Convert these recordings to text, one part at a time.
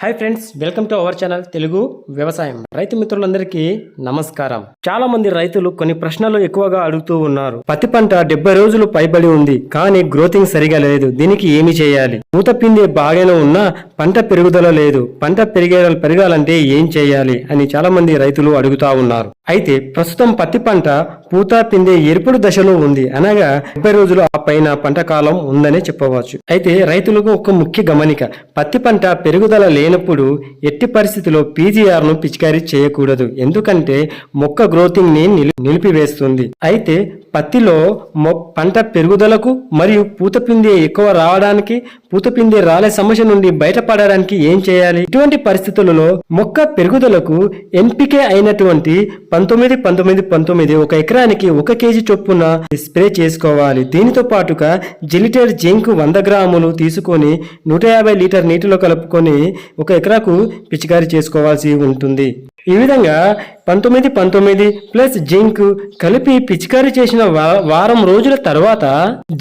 Hi friends welcome to our channel Telugu వ్యవసాయం రైతు మిత్రులందరికీ నమస్కారం చాలా మంది రైతులు కొన్ని ప్రశ్నలు ఎక్కువగా అడుగుతూ ఉన్నారు పత్తి పంట డెబ్బై రోజులు పైబడి ఉంది కానీ గ్రోతింగ్ సరిగా లేదు దీనికి ఏమి చేయాలి పూత పిండి బాగానే ఉన్నా పంట పెరుగుదల లేదు పంట పెరిగే పెరగాలంటే ఏం చేయాలి అని చాలా మంది రైతులు అడుగుతా ఉన్నారు అయితే ప్రస్తుతం పత్తి పంట పూత పిందే ఎరుపుడు దశలో ఉంది. అనగా ముప్పై రోజులు ఆ పైన పంట కాలం ఉందనే చెప్పవచ్చు. అయితే రైతులకు ఒక ముఖ్య గమనిక పత్తి పంట పెరుగుదల లేనప్పుడు ఎట్టి పరిస్థితిలో పీజీఆర్ను పిచికారీ చేయకూడదు. ఎందుకంటే మొక్క గ్రోతింగ్ని నిలిపివేస్తుంది. అయితే పత్తిలో మొ పంట పెరుగుదలకు మరియు పూత పిందే ఎక్కువ రావడానికి పూతపిండి రాలే సమస్య నుండి బయటపడడానికి ఏం చేయాలి? ఇటువంటి పరిస్థితులలో మొక్క పెరుగుదలకు ఎంపికే అయినటువంటి పంతొమ్మిది పంతొమ్మిది పంతొమ్మిది ఒక ఎకరానికి ఒక కేజీ చొప్పున స్ప్రే చేసుకోవాలి. దీనితో పాటుగా జిలిటెడ్ జింక్ వంద గ్రాములు తీసుకొని నూట యాభై లీటర్ నీటిలో కలుపుకొని ఒక ఎకరాకు పిచికారీ చేసుకోవాల్సి ఉంటుంది. ఈ విధంగా పంతొమ్మిది పంతొమ్మిది ప్లస్ జింక్ కలిపి పిచికారీ చేసిన వారం రోజుల తర్వాత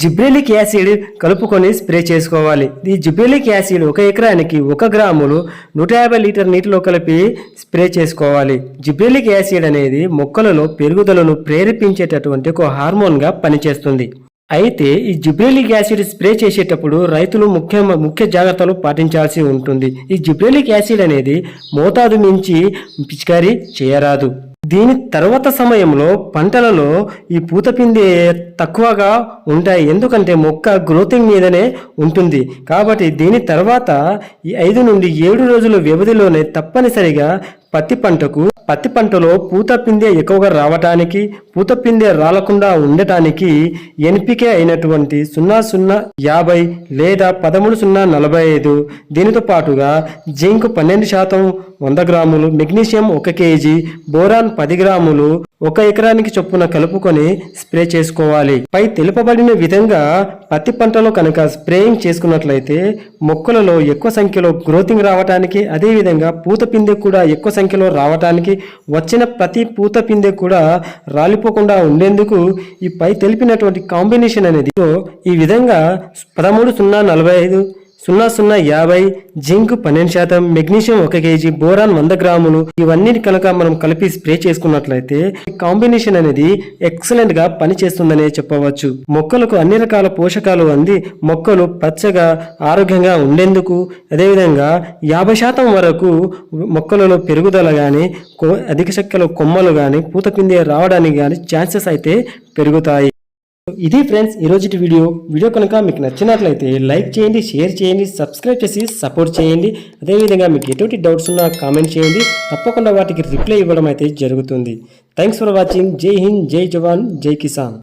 జిబ్రెలిక్ యాసిడ్ కలుపుకొని స్ప్రే చేసుకోవాలి. ఈ జిబ్రెలిక్ యాసిడ్ ఒక ఎకరానికి ఒక గ్రాములు నూట యాభై లీటర్ నీటిలో కలిపి స్ప్రే చేసుకోవాలి. జిబ్రెలిక్ యాసిడ్ అనేది మొక్కలలో పెరుగుదలను ప్రేరేపించేటటువంటి ఒక హార్మోన్గా పనిచేస్తుంది. అయితే ఈ జిబ్రెలిక్ యాసిడ్ స్ప్రే చేసేటప్పుడు రైతులు ముఖ్య ముఖ్య జాగ్రత్తలు పాటించాల్సి ఉంటుంది. ఈ జిబ్రెలిక్ యాసిడ్ అనేది మోతాదు మించి పిచికారీ చేయరాదు. దీని తర్వాత సమయంలో పంటలలో ఈ పూతపిండి తక్కువగా ఉంటాయి. ఎందుకంటే మొక్క గ్రోతింగ్ మీదనే ఉంటుంది. కాబట్టి దీని తర్వాత ఈ ఐదు నుండి ఏడు రోజుల వ్యవధిలోనే తప్పనిసరిగా పత్తి పంటకు పత్తి పంటలో పూత పిందె ఎక్కువగా రావటానికి పూత పిందె రాలకుండా ఉండటానికి ఎన్పికే అయినటువంటి సున్నా సున్నా యాభై లేదా పదమూడు సున్నా నలభై ఐదు. దీనితో పాటుగా జింక్ పన్నెండు శాతం వంద గ్రాములు మెగ్నీషియం ఒక కేజీ బోరాన్ పది గ్రాములు ఒక ఎకరానికి చొప్పున కలుపుకొని స్ప్రే చేసుకోవాలి. పై తెలుపబడిన విధంగా పత్తి పంటలో కనుక స్ప్రేయింగ్ చేసుకున్నట్లయితే మొక్కలలో ఎక్కువ సంఖ్యలో గ్రోతింగ్ రావటానికి అదేవిధంగా పూత పిందె కూడా ఎక్కువ సంఖ్యలో రావటానికి వచ్చిన ప్రతి పూత పిందె కూడా రాలిపోకుండా ఉండేందుకు ఈ పై తెలిపినటువంటి కాంబినేషన్ అనేది ఈ విధంగా పదమూడు సున్నా నలభై ఐదు సున్నా సున్నా యాభై జింక్ పన్నెండు శాతం మెగ్నీషియం ఒక కేజీ బోరాన్ వంద గ్రాములు ఇవన్నీ కనుక మనం కలిపి స్ప్రే చేసుకున్నట్లయితే కాంబినేషన్ అనేది ఎక్సలెంట్గా పనిచేస్తుందనే చెప్పవచ్చు. మొక్కలకు అన్ని రకాల పోషకాలు అంది మొక్కలు పచ్చగా ఆరోగ్యంగా ఉండేందుకు. అదేవిధంగా యాభై శాతం వరకు మొక్కలలో పెరుగుదల కానీ అధిక శక్తిలో కొమ్మలు కానీ పూత రావడానికి కానీ ఛాన్సెస్ అయితే పెరుగుతాయి. ఇది ఫ్రెండ్స్ ఈ రోజు వీడియో. వీడియో కనుక మీకు నచ్చినట్లయితే లైక్ చేయండి షేర్ చేయండి సబ్స్క్రైబ్ చేసి సపోర్ట్ చేయండి. అదేవిధంగా మీకు ఎటువంటి డౌట్స్ ఉన్నా కామెంట్ చేయండి. తప్పకుండా వాటికి రిప్లై ఇవ్వడం అయితే జరుగుతుంది. Thanks for watching. Jai Hind Jai జవాన్ జై కిసాన్.